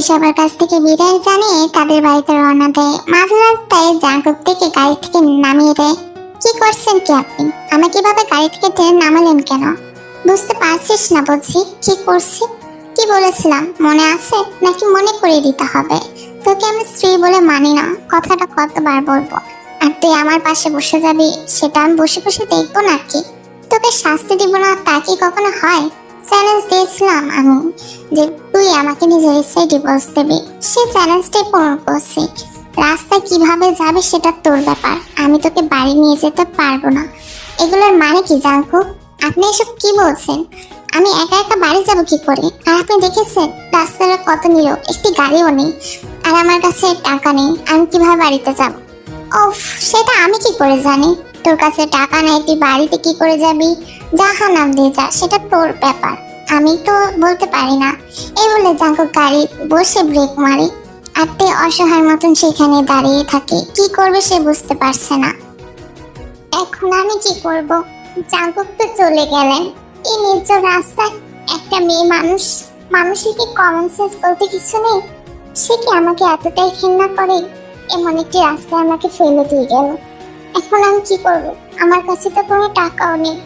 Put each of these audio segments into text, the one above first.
সবার কাছ থেকে বিদায় জানিয়ে তাদের বাড়িতে রওনা দেয়। মাঝ রাস্তায় জাঙ্কুক থেকে গাড়ি থেকে নামিয়ে দেয়। কি করছেন কি আপনি? আমাকে কীভাবে গাড়ি থেকে টেনে নামালেন কেন? বুঝতে পারছিস না বুঝি। কি করছি? কি বলেছিলাম? মনে আছে? নাকি মনে করিয়ে দিতে হবে? তোকে আমি স্ত্রী বলে মানি না। কথাটা কতবার বলব? আর তুই আমার পাশে বসে যাবি, সেটা আমি বসে বসে দেখব নাকি? তোকে শাস্তি দিব না তা কি কখনো হয়? চ্যালেঞ্জ দিয়েছিলাম আমি যে তুই আমাকে নিজের ইচ্ছায় ডিভোর্স দিবি। সে চ্যালেঞ্জটাই পূরণ করছি। রাস্তায় কীভাবে যাবে সেটা তোর ব্যাপার। আমি তোকে বাড়ি নিয়ে যেতে পারব না। এগুলোর মানে কি জানকো? আপনি এসব কি বলছেন? আমি একা একা বাড়ি যাব কি করে? আর আপনি দেখেছেন, রাস্তাটা কত নিল একটি গাড়িও নেই। আর আমার কাছে টাকা নেই, আমি কীভাবে বাড়িতে যাব? ওফ সেটা আমি কি করে জানি? তোর কাছে টাকা নেই, তুই বাড়িতে কি করে যাবি? যাহা নাম দিয়ে যা, সেটা তোর ব্যাপার। আমি তো বলতে পারি না। এই বলে জাঙ্কু গাড়ি বসে ব্রেক মারে। আর তে অসহায় মতন সেখানে দাঁড়িয়ে থাকে। কি করবে সে বুঝতে পারছে না। এখন আমি কি করব? জাঙ্কুক তো চলে গেলেন। এই নির্জন রাস্তায় একটা মেয়ে মানুষ। মানুষের কি কমন সেন্স বলতে কিছু নেই? সে কি আমাকে এতটাই ঘৃণা করে? এমন একটি রাস্তায় আমাকে ফেলে দিয়ে গেল। এখন আমি কি করব? আমার কাছে তো কোনো টাকাও নেই।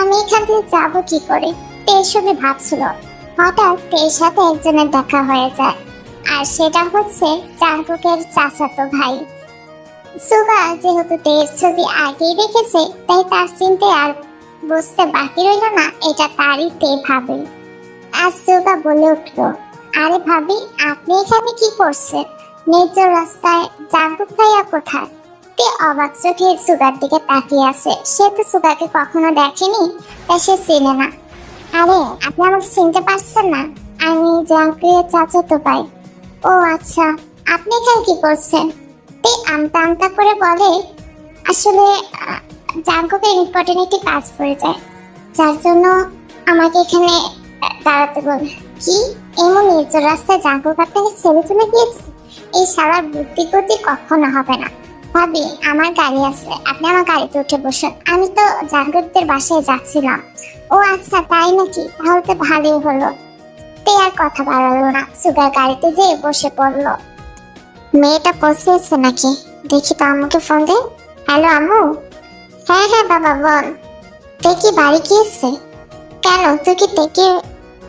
আমি এখান থেকে যাব কি করে? তে এসবে ভাবছিল। হঠাৎ তের সাথে একজনের দেখা হয়ে যায়। আর সেটা হচ্ছে চাঙ্কুকের চাচাতো ভাই। সুগা যেহেতু তের ছবি আগেই দেখেছে, তাই তার চিনতে আর বুঝতে বাকি রইল না, এটা তারই তে ভাবে। আর সুগা বলে উঠল, আরে ভাবি, আপনি এখানে কি করছেন? নির্জন রাস্তায় জাঙ্কুক ভাইয়া কোথায়? তে অবাক চোখে সুগার দিকে তাকিয়ে আছে। সে তো সুগাকে কখনো দেখেনি তাই সে চেনে না। আরে, আপনি আমাকে চিনতে পারছেন না? আমি জাঙ্কুয়ের চাচাতো ভাই ও আচ্ছা আপনি এখানে কি করছেন? তে আমতা আমতা করে বলে, আসলে জাঙ্কুকে ইম্পর্টেন্ট একটি কাজ পড়ে যায়। যার জন্য আমাকে এখানে দাঁড়াতে বলে কি? এমন নির্জন রাস্তায় জাঙ্কুক আপনাকে ছেড়ে চলে গিয়েছে? এই সারা বুদ্ধি গতি কখনো হবে না। ভাবি, আমার গাড়ি আছে। আপনি আমার গাড়িতে উঠে বসুন। আমি তো জাঙ্কুকদের বাসায় যাচ্ছিলাম। ও আচ্ছা তাই নাকি? তাহলে তো ভালোই হলো। তে আর কথা বাড়ালো না। সুগার গাড়িতে যেয়ে বসে পড়ল। মেয়েটা পৌঁছেছে নাকি? দেখি তো আম্মুকে ফোন দে। হ্যালো, আম্মু? হ্যাঁ হ্যাঁ বাবা, বল। তে কি বাড়ি গিয়েছে? কেন? তুই কি দেখে,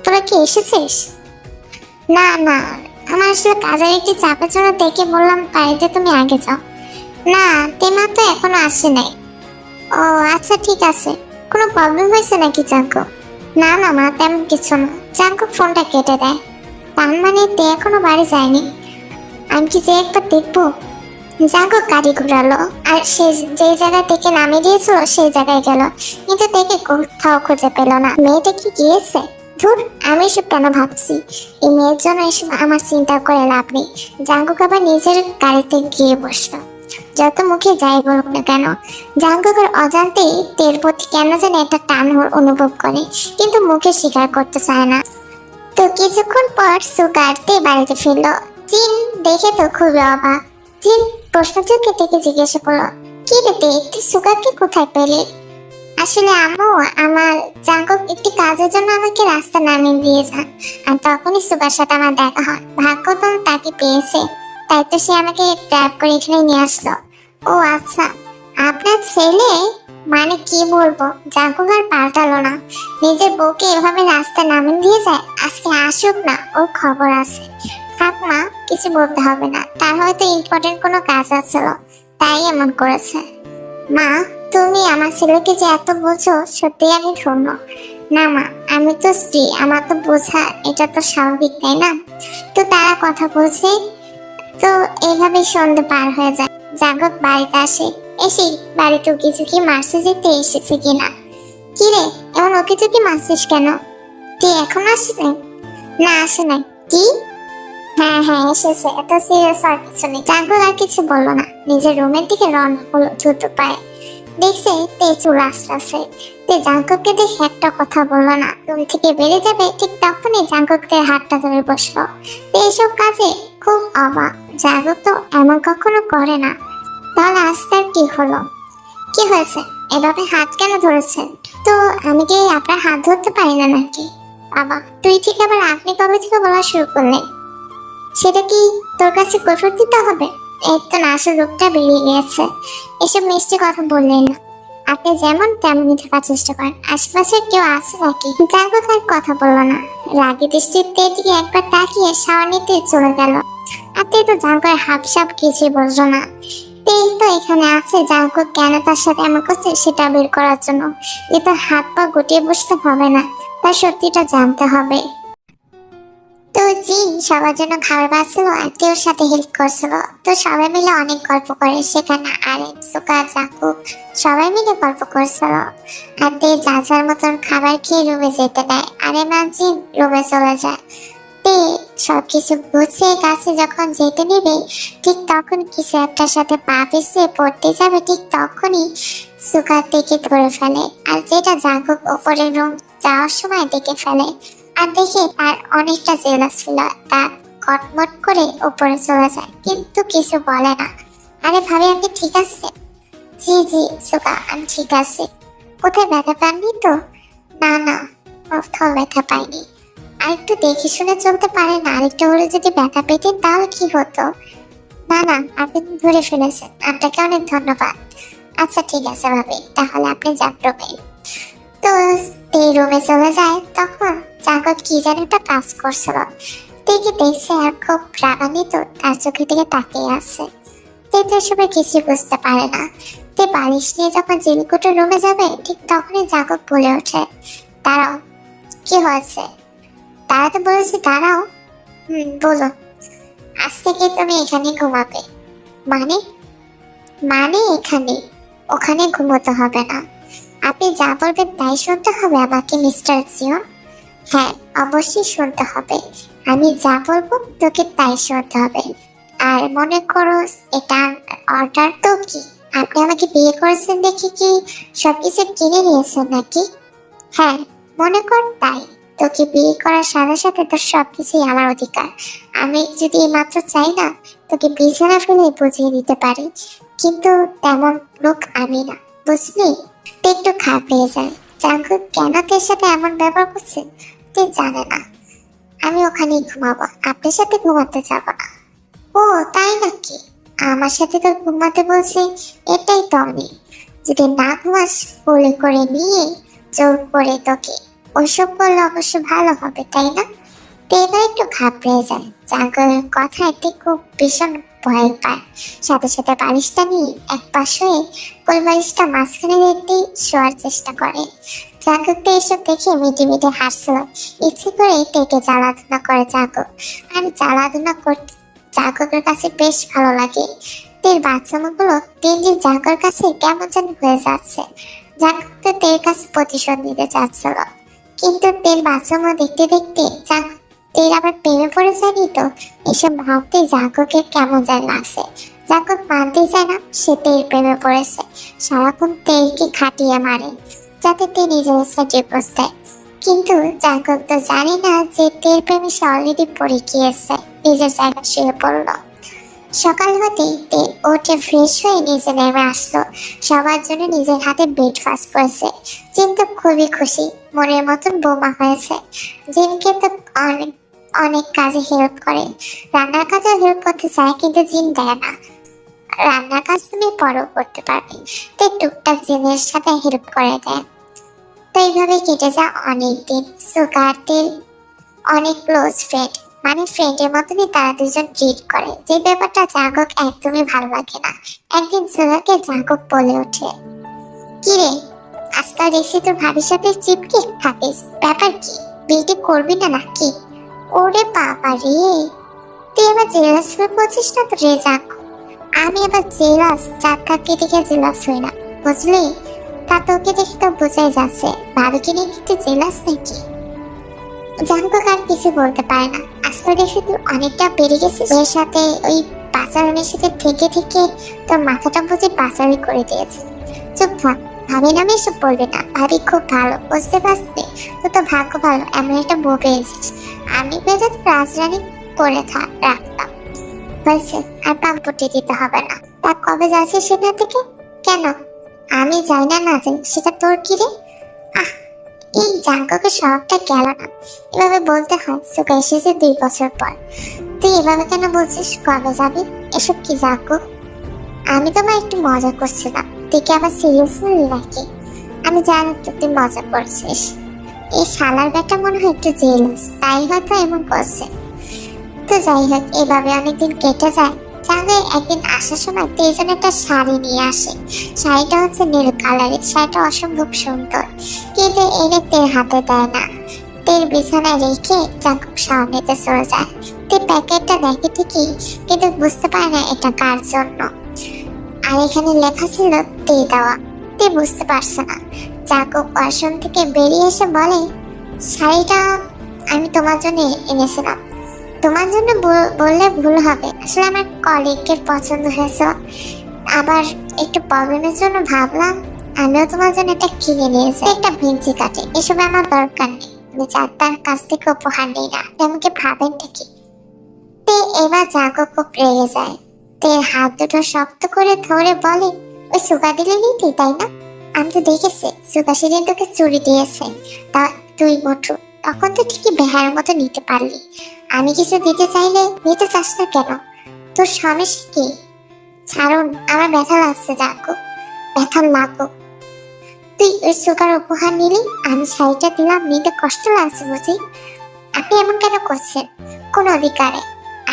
তোরা কি এসেছিস? না না। আমার আসলে কাজের একটি চাপের জন্য দেখে বললাম, বাড়িতে তুমি আগে যাও। না তেমা তো এখনও আসে নাই। ও আচ্ছা ঠিক আছে। কোনো প্রবলেম হয়েছে নাকি চাঙ্কু না না, মা, তেমন কিছু না। চাঙ্কু ফোনটা কেটে দেয়। তার মানে তে এখনও বাড়ি যায়নি। আমি কি যে একবার দেখব? জাগো গাড়ি ঘুরালো, আর সে যে জায়গা থেকে নামিয়ে দিয়েছিল, সেই জায়গায় গেল। কিন্তু দেখে কোথাও খুঁজে পেল না। মেয়েটা কি গিয়েছে? ধুর, আমি এসব কেন ভাবছি? এই মেয়ের জন্য এসব আমার চিন্তা করে লাভ নেই। জাঙ্গুক আবার নিজের গাড়িতে গিয়ে বসল। যত মুখে যাই বলুক না কেন, জাঙ্গুকের অজান্তেই তের প্রতি কেন যেন একটা টান অনুভব করে, কিন্তু মুখে স্বীকার করতে চায় না। তো কিছুক্ষণ পর সুগারতে বাড়িতে ফিরলো। জিন দেখে তো খুবই অবাক। প্রশ্ন চোখে থেকে জিজ্ঞাসা করল, কি রে তুই সুগারকে কোথায় পেলি? আসলে আম্মু, আমার জাঙ্কক একটি কাজের জন্য আমাকে রাস্তা নামিয়ে দিয়ে যান, আর তখনই সুগার সাথে আমার দেখা হয়। ভাগ্য তো তাকে পেয়েছে, তাই তো সে আমাকে ট্র্যাপ করে এখানে নিয়ে আসলো। ও আচ্ছা আপনার ছেলে? মানে কি বলব, জাঙ্কুক আর পাল্টালো না। নিজের বউকে এভাবে রাস্তা নামিয়ে দিয়ে যায়? আজকে আসুক না, ওর খবর আছে। থাক মা, কিছু বলতে হবে না। তার হয়তো ইম্পর্টেন্ট কোনো কাজ আছিল তাই এমন করেছে। মা, তুমি আমার ছেলেকে যে এত বোঝো সত্যি আমি ধন্য। না মা, আমি তো স্ত্রী, আমার তো বোঝা, এটা তো স্বাভাবিক, তাই না? তো তারা কথা বলছে, তো এইভাবে সন্ধে পার হয়ে যায়। জাগক বাড়িতে আসে। এসে বাড়িতে উকি ঝুঁকি মারছে যেতে এসেছে কিনা। কিরে, এমন ওকে ঝুঁকি মারছিস কেন? তুই এখন আসিস নাই না, আসে নাই। কি? হ্যাঁ হ্যাঁ এসেছে। এত সিরিয়াস আর কিছু নেই। জাগর আর কিছু বলল না। নিজের রুমের দিকে রওনা হলো দ্রুত পায়ে। দেখছে তে চুল আসতেছে তে জাঙ্ককে দেখে একটা কথা বলল না। রুম থেকে বেরিয়ে যাবে, ঠিক তখনই জাঙ্ককের হাতটা ধরে বসল। তে এসব কাজে খুব অবাক। জাগক তো এমন কখনো করে না। তাহলে আজ তার কি হলো? কি হয়েছে? এভাবে হাত কেন ধরেছেন? তো আমি কি আপনার হাত ধরতে পারি না নাকি? বাবা, তুই ঠিক আবার আপনি কবে থেকে বলা শুরু করলেন? সেটা কি তোর কাছে কৈফত দিতে হবে? এই তো না আসল রূপটা বেরিয়ে গিয়েছে। এসব মিষ্টি কথা বললেন না। আপনি যেমন তেমনই থাকার চেষ্টা করেন। আশেপাশে কেউ আছে নাকি? জাগো তার কথা বলল না। রাগি দৃষ্টিতে দিকে একবার তাকিয়ে শাওয়ানিতে চলে গেল। আপনি তো জাগোর হাবসাব কিছুই বুঝলো না। তেই তো এখানে আছে জাগো কেন তার সাথে এমন করছে সেটা বের করার জন্য। এ তো হাত পা গুটিয়ে বসতে হবে না, তার সত্যিটা জানতে হবে। তো জিন সবার জন্য খাবার বাঁচছিল আত্মীয়র সাথে হেল্প করছিল। তো সবাই মিলে অনেক গল্প করে, সেখানে আরেম সুকা, জাকু, সবাই মিলে গল্প করছিল। আর তে যা যার মতন খাবার খেয়ে রুমে যেতে দেয় আর জিন রুমে চলে যায়। তে সবকিছু গুছিয়ে গাছে যখন যেতে নেবে, ঠিক তখন কিছু একটার সাথে পা পিছিয়ে পড়তে যাবে, ঠিক তখনই সুকার থেকে ধরে ফেলে। আর যেটা জাগুক ওপরের রুম যাওয়ার সময় দেখে ফেলে। আর দেখে তার অনেকটা জেলাস ছিল তা কটমট করে উপরে চলে যায়। কিন্তু কিছু বলে না। আরে ভাবি, আপনি ঠিক আছে জি জি সুকা আমি ঠিক আছি। কোথায় ব্যথা পাননি তো? না না কোথাও ব্যথা পাইনি। আর একটু দেখে শুনে চলতে পারে না। আরেকটু হলে যদি ব্যথা পেতেন, তাহলে কি হতো? না না, আপনি ধরে ফেলেছেন। আপনাকে অনেক ধন্যবাদ। আচ্ছা ঠিক আছে ভাবি, তাহলে আপনি যান রুমে। তো তে রুমে চলে যায়, তখন জাগত কি যেন একটা কাজ করছিল। দেখে দেখছে আর খুব রাগান্বিত তার চোখের দিকে তাকিয়ে আছে। তে তো এসবে কিছু বুঝতে পারে না। তে বালিশ নিয়ে যখন জিলকুটোর রুমে যাবে, ঠিক তখনই জাগত বলে ওঠে, দাঁড়াও, কি হয়েছে? তারা তো বলেছি দাঁড়াও। হুম বলো। আজ থেকে তুমি এখানে ঘুমাবে। মানে? মানে এখানে? ওখানে ঘুমোতে হবে না। আপনি যা বলবেন তাই শুনতে হবে আমাকে মিস্টার জিও হ্যাঁ অবশ্যই শুনতে হবে। আমি যা বলব তোকে তাই শুনতে হবে। আর মনে করো এটা অর্ডার তো কি? আপনি আমাকে বিয়ে করেছেন দেখি কি সবকিছু কিনে নিয়েছেন নাকি? হ্যাঁ মনে কর তাই। তোকে বিয়ে করার সাথে সাথে তোর সবকিছুই আমার অধিকার। আমি যদি মাত্র চাই না, তোকে বিছানা ফেলে বুঝিয়ে দিতে পারি। কিন্তু তেমন লোক আমি না, বুঝলি? তুই একটু খারাপ পেয়ে যায় জাঙ্কু কেন তোর সাথে এমন ব্যবহার করছে? তুই জানে না। আমি ওখানেই ঘুমাবো, আপনার সাথে ঘুমাতে যাব না। ও, তাই নাকি? আমার সাথে তো ঘুমাতে বলছে, এটাই তো আমি। যদি না ঘুমাস, বলে করে নিয়ে জোর করে তোকে ওইসব করলে অবশ্য ভালো হবে, তাই না? এবার একটু ঘাবড়ে যায় জাঙ্কুর কথায় খুব ভীষণ ভয় পায়। সাথে সাথে বালিশটা নিয়ে এক পাশ হয়ে কোল মাঝখানে রেখে শোয়ার চেষ্টা করে। জাগক এসব দেখে মিটে মিটে হাসছিল ইচ্ছে করে টেকে জ্বালাধুনা করে জাগক আর জ্বালাধুনা করতে জাগকের কাছে বেশ ভালো লাগে। তের বাচ্চাগুলো দিন দিন জাগর কাছে কেমন যেন হয়ে যাচ্ছে। জাগক তো তের কাছে প্রতিশোধ নিতে চাচ্ছিল। কিন্তু তেল বাচ্চামো দেখতে দেখতে জাগ তের আবার প্রেমে পড়ে যায়নি তো? এসব ভাবতে জাগকের কেমন যেন লাগছে। জাগক মানতে চায় না, সে তেল প্রেমে পড়েছে। সারাক্ষণ তেলকে খাটিয়ে মারে, যাতে তে নিজের সাথে দেয়। কিন্তু জাগক তো জানে না যে তেল প্রেমে সে অলরেডি পড়ে গিয়েছে নিজের জায়গা শুয়ে পড়ল। সকাল হতেই ওঠে ফ্রেশ হয়ে নিচে নেমে আসলো। সবার জন্য নিজের হাতে ব্রেকফাস্ট করেছে। জিন তো খুবই খুশি। মনের মতন বোমা হয়েছে। জিনকে তো অনেক অনেক কাজে হেল্প করে। রান্নার কাজে হেল্প করতে চায়, কিন্তু জিন দেয় না। রান্নার কাজ তুমি পরেও করতে পারবে। তো টুকটাক জিনের সাথে হেল্প করে দেয়। তো এইভাবে কেটে যায় অনেক দিন সুগার তেল, অনেক ক্লোজ ফ্রেন্ড মানে ফ্রেন্ডের মতনই তারা দুজন ট্রিট করে। যে ব্যাপারটা জাগক একদমই ভালো লাগে না। একদিন সুগাকে জাগক বলে ওঠে। কিরে, আজকাল দেখছি তোর ভাবির সাথে চিপকে থাকিস। ব্যাপার কি? বিয়েটি করবি না নাকি? ওরে বাবা রে। তুই এবার জেলাস হয়ে পড়ছিস না তো রে যাক আমি এবার জেলাস চাকাকে দেখে জেলাস হই না। বুঝলি? তা তোকে দেখে তো বোঝাই যাচ্ছে। ভাবিকে নিয়ে কি তুই জেলাস নাকি? জানকো কার কিছু বলতে পারে না। আজকাল দেখছি অনেকটা বেড়ে গেছিস। এর সাথে ওই পাচারণের সাথে থেকে থেকে তোর মাথাটা বুঝে পাচারি করে দিয়েছে। চুপ থাক, ভাবি নামে এসব বলবে না। ভাবি খুব ভালো, বুঝতে পারছি তো তো ভাগ্য ভালো, এমন একটা বউ পেয়েছিস। আমি পেলে তো রাজরানী করে রাখতাম। হয়েছে আর পাম্পটি দিতে হবে না। তা কবে যাচ্ছে সেটা থেকে? কেন? আমি যাই না না যাই সেটা তোর কি রে? আহ এই জাঙ্গকে সবটা গেল না। এভাবে বলতে হয় সুকা এসেছে দুই বছর পর। তুই এভাবে কেন বলছিস? কবে যাবি? এসব কি জাঙ্গ আমি তোমার একটু মজা করছিলাম। তুই কি আবার সিরিয়াস নিলি নাকি? আমি জানি তো তুই মজা করছিস। এই শালার ব্যাটা মনে হয় একটু জেলাস তাই হয়তো এমন করছে। তো যাই হোক, এভাবে অনেকদিন কেটে যায়। জানে একদিন আসার সময় তেজন একটা শাড়ি নিয়ে আসে। শাড়িটা হচ্ছে নীল কালারের, শাড়িটা অসম্ভব সুন্দর। কিন্তু এনে তের হাতে দেয় না। তের বিছানায় রেখে জাকুব সামনেতে চলে যায়। তে প্যাকেটটা দেখে ঠিকই, কিন্তু বুঝতে পারে না এটা কার জন্য। আর এখানে লেখা ছিল তে দেওয়া। তে বুঝতে পারছে না। জাকুব ওয়াশরুম থেকে বেরিয়ে এসে বলে, শাড়িটা আমি তোমার জন্য এনেছিলাম। তোমার জন্য বললে ভুল হবে। আসলে আমার কলিগের পছন্দ হয়েছে। আবার একটু প্রবলেমের জন্য ভাবলাম, আমিও তোমার জন্য এটা কিনে নিয়েছি। একটা ভেঞ্চি কাটে, এসব আমার দরকার নেই। আমি তার কাছ থেকে উপহার নিই না। আমাকে ভাবেন নাকি তে এবার জাগো, খুব রেগে যায়। তে হাত দুটো শক্ত করে ধরে বলে, ওই সুগা দিলে নিতি, তাই না? আমি তো দেখেছি সুগা সেদিন তোকে চুরি দিয়েছে। তা তুই মোটু তখন তো ঠিকই বেহার মতো নিতে পারলি। আমি কিছু দিতে চাইলে নিতে চাস না কেন? তোর সমস্যা কি? ছাড়ুন, আমার ব্যথা লাগছে যাকো ব্যথা লাগুক তুই ওই সুগার উপহার নিলি, আমি শাড়িটা দিলাম, নিতে কষ্ট লাগছে বুঝি? আপনি এমন কেন করছেন? কোন অধিকারে?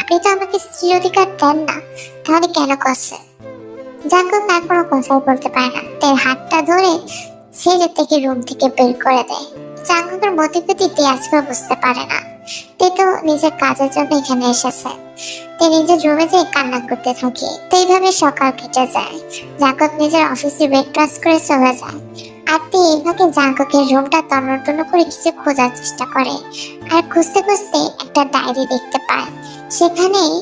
আপনি তো আমাকে স্ত্রী অধিকার দেন না, তাহলে কেন করছেন? যাকো তার কোনো কথাই বলতে পারে না। তার হাতটা ধরে ছেড়ে থেকে রুম থেকে বের করে দেয়। জাঙ্গকের মতিগতি আসবে বুঝতে পারে না। তে তো নিজের কাজের জন্য এখানে এসেছে। তে নিজের রুমে যেয়ে কান্না করতে থাকে। তো এইভাবে সকাল কেটে যায়। জাঙ্গক নিজের অফিসে বেড ব্রেকফাস্ট করে চলে যায়। আর তে এইভাবে জাঙ্গকের রুমটা তন্ন করে কিছু খোঁজার চেষ্টা করে। আর খুঁজতে খুঁজতে একটা ডায়েরি দেখতে পায়। সেখানেই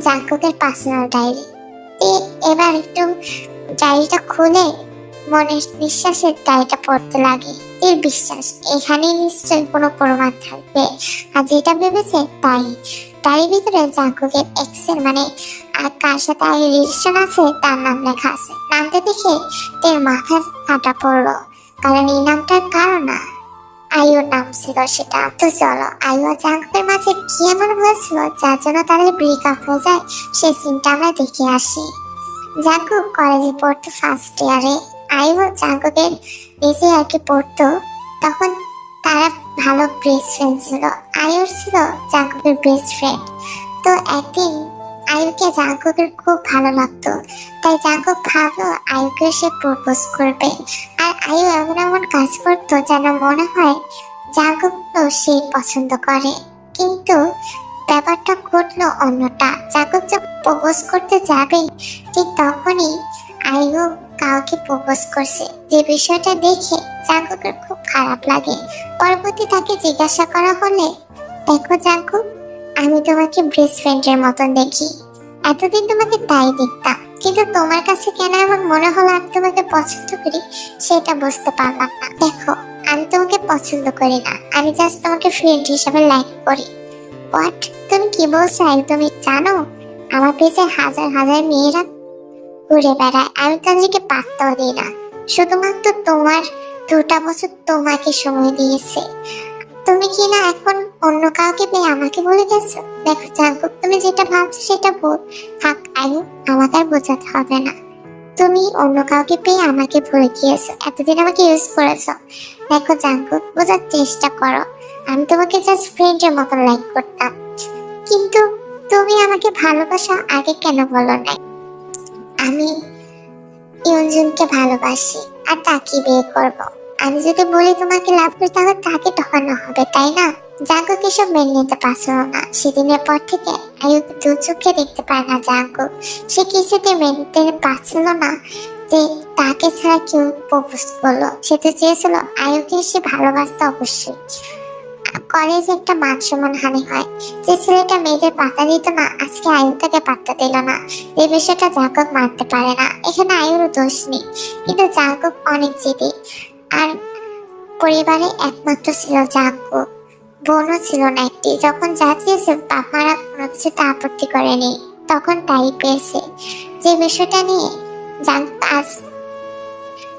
জাঙ্গকের পার্সোনাল ডায়েরি তে এবার একটু ডায়েরিটা খুলে মনের নিঃশ্বাসের ডায়েরিটা পড়তে লাগে। এর বিশ্বাস এখানে নিশ্চয়ই কোনো প্রমাণ থাকবে। আর যেটা ভেবেছে, তাই। তারই ভিতরে জাঙ্কুকের এক্সেল মানে আর কার সাথে আগে রিলেশন আছে, তার নাম লেখা আছে। নামটা দেখে তের মাথার কাটা পড়ল। কারণ এই নামটার কারণ না। আয়ুর নাম ছিল সেটা। তো চলো আয়ু আর জাঙ্কুকের মাঝে কি এমন হয়েছিল, যার জন্য তাদের ব্রেকআপ হয়ে যায়, সেই সিনটা আমরা দেখে আসি। জাঙ্কুক কলেজে পড়তো ফার্স্ট ইয়ারে আয়ু জাঙ্কুকের নিচে আর কি পড়তো, তখন তারা ভালো বেস্ট ফ্রেন্ড ছিল। আয়ুর ছিল জাঙ্কুকের বেস্ট ফ্রেন্ড তো একদিন আয়ুকে জাঙ্কুকের খুব ভালো লাগতো। তাই জাঙ্কুক ভাবলো আয়ুকে সে প্রপোজ করবে। আর আয়ু এমন এমন কাজ করতো যেন মনে হয় জাঙ্কুকও সে পছন্দ করে। কিন্তু ব্যাপারটা ঘটলো অন্যটা। জাঙ্কুক যখন প্রপোজ করতে যাবে, ঠিক তখনই আয়ু কাউকে প্রপোজ করছে। যে বিষয়টা দেখে জাঙ্কুকের খুব খারাপ লাগে। পরবর্তী তাকে জিজ্ঞাসা করা হলে, দেখো জাঙ্কুক আমি তোমাকে বেস্ট ফ্রেন্ডের মতন দেখি। এতদিন তোমাকে তাই দেখতাম। কিন্তু তোমার কাছে কেন এমন মনে হলো আমি তোমাকে পছন্দ করি, সেটা বুঝতে পারলাম না। দেখো, আমি তোমাকে পছন্দ করি না। আমি জাস্ট তোমাকে ফ্রেন্ড হিসাবে লাইক করি। হোয়াট তুমি কি বলছো? তুমি জানো? আমার পেছনে হাজার হাজার মেয়েরা ঘুরে বেড়ায়। আমি তাদেরকে পাত্তাও দিই না। শুধুমাত্র তোমার দুটা বছর তোমাকে সময় দিয়েছে। তুমি কি না এখন অন্য কাউকে পেয়ে আমাকে বলে গেছো? দেখো জাঙ্কুক, তুমি যেটা ভাবছ সেটা ভুল। থাক, আয়ু, আমাকে আর বোঝাতে হবে না। তুমি অন্য কাউকে পেয়ে আমাকে ভুলে গিয়েছো। এতদিন আমাকে ইউজ করেছ। দেখো জাঙ্কুক, বোঝার চেষ্টা করো। আমি তোমাকে জাস্ট ফ্রেন্ডের মতো লাইক করতাম। কিন্তু তুমি আমাকে ভালোবাসা আগে কেন বলো না আমি ইয়ঞ্জনকে ভালোবাসি আর তাকে বিয়ে করব। আমি যদি বলি তোমাকে লাভ করি, তাহলে তাকে ঠকানো হবে, তাই না? জাগো কিসব মেনে নিতে পারছিল না। সেদিনের পর থেকে আয়ুক দু চোখে দেখতে পায় না জাগো সে কিছুতে মেনে নিতে পারছিল না যে তাকে ছাড়া কেউ প্রপোজ করল। সে তো চেয়েছিল আয়ুকে সে ভালোবাসতে অবশ্যই। কলেজে একটা মান সম্মান হানি হয়। যে ছেলেটা মেয়েদের পাতা দিত না, আজকে আয়ু তাকে পাত্তা দিল না। যে বিষয়টা জাগক মানতে পারে না, এখানে আয়ুরও দোষ নেই। কিন্তু জাগক অনেক জিদি। আর পরিবারে একমাত্র ছিল জাগক বোনও ছিল না একটি। যখন যা চেয়েছে বাপারা কোনো কিছুতে আপত্তি করেনি, তখন তাই পেয়েছে। যে বিষয়টা নিয়ে জাগক আজ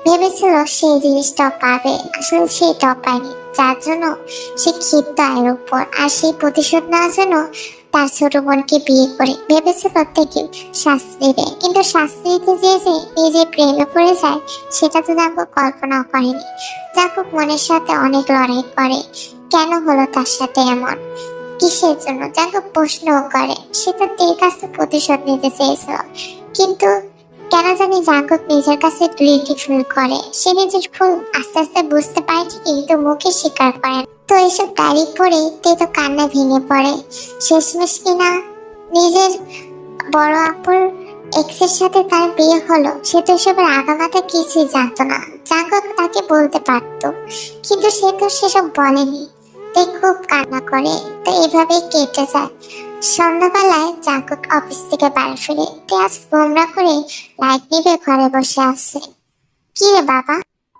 ভেবেছিল সেই জিনিসটাও পাবে আসলে সেটাও পায়নি যার জন্য সে ক্ষিপ্ত আয়ের উপর। আর সেই প্রতিশোধ নেওয়ার জন্য তার ছোট বোনকে বিয়ে করে ভেবেছিল থেকে শাস্তি দেবে। কিন্তু শাস্তি দিতে যেয়ে যে নিজে প্রেমে পড়ে যায়, সেটা তো জাঙ্কুক কল্পনাও করেনি। জাঙ্কুক মনের সাথে অনেক লড়াই করে। কেন হলো তার সাথে এমন? কিসের জন্য? জাঙ্কুক প্রশ্নও করে। সে তো তের কাছে প্রতিশোধ নিতে চেয়েছিল। কিন্তু কেন জানি জাঙ্কুক নিজের কাছে গিল্টি ফিল করে। সে নিজের ভুল আস্তে আস্তে বুঝতে পারে কিন্তু মুখে স্বীকার করে। তো এসব ডায়েরি পড়ে তে তো কান্না ভেঙে পড়ে। শেষমেশ কিনা নিজের বড় আপুর এক্সের সাথে তার বিয়ে হলো, সে তো এসবের আগামাতে কিছুই জানতো না। জাঙ্কুক তাকে বলতে পারতো, কিন্তু সে তো সেসব বলেনি। তে খুব কান্না করে, তো এভাবেই কেটে যায়। সন্ধ্যাবেলায় জাঙ্কুক অফিস থেকে বাড়ি ফিরে তে আজ গোমরা করে লাইট নিভে ঘরে বসে আছে। কি রে বাবা,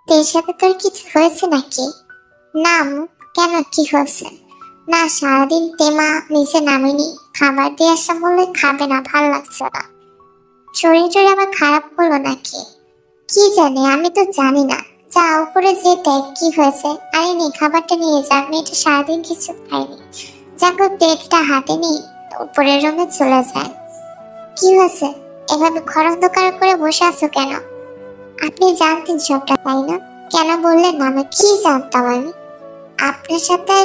তের সাথে তোর কিছু হয়েছে নাকি? না কেন কি হয়েছে? না, সারাদিন তেমা নিচে নামেনি, খাবার দিয়ে আসা বললে খাবে না, ভালো লাগছে না। শরীর টরীর আবার খারাপ হলো নাকি? কি জানি, আমি তো জানি না। যা উপরে যে দেখ কি হয়েছে? আরে নে, খাবারটা নিয়ে যা আমি এটা সারাদিন কিছু খাইনি যাকে প্লেটটা হাতে নিয়ে উপরের রুমে চলে যায়। কি হয়েছে? এভাবে ঘর অন্ধকার করে বসে আছো কেন? আপনি জানতেন সবটা, তাই না? কেন বললেন না আমি কি জানতাম আমি? আপনার সাথে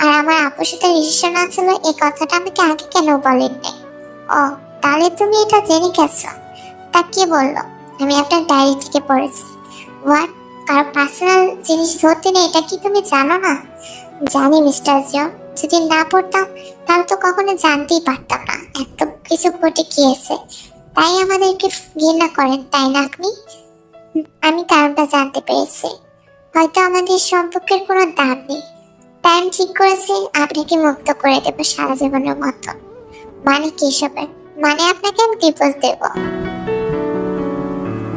আর আমার আপুর সাথে রিলেশন আছিল এই কথাটা আমাকে আগে কেন বলেননি? ও, তাহলে তুমি এটা জেনে গেছো। তা কি বলল? আমি আপনার ডায়েরি থেকে পড়েছি। হোয়াট কারও পার্সোনাল জিনিস ধরতে নেই, এটা কি তুমি জানো না? জানি, মিস্টার জিও যদি না পড়তাম, তাহলে তো কখনো জানতেই পারতাম না এত কিছু ঘটে গিয়েছে। তাই আমাদেরকে ঘৃণা করেন, তাই না আপনি? আমি কারণটা জানতে পেরেছি। হয়তো আমাদের সম্পর্কের কোনো দাম নেই। তাই আমি ঠিক করেছি, আপনাকে মুক্ত করে দেবো সারা জীবনের মতো। মানে কি মানে আপনাকে আমি ডিভোর্স দেবো।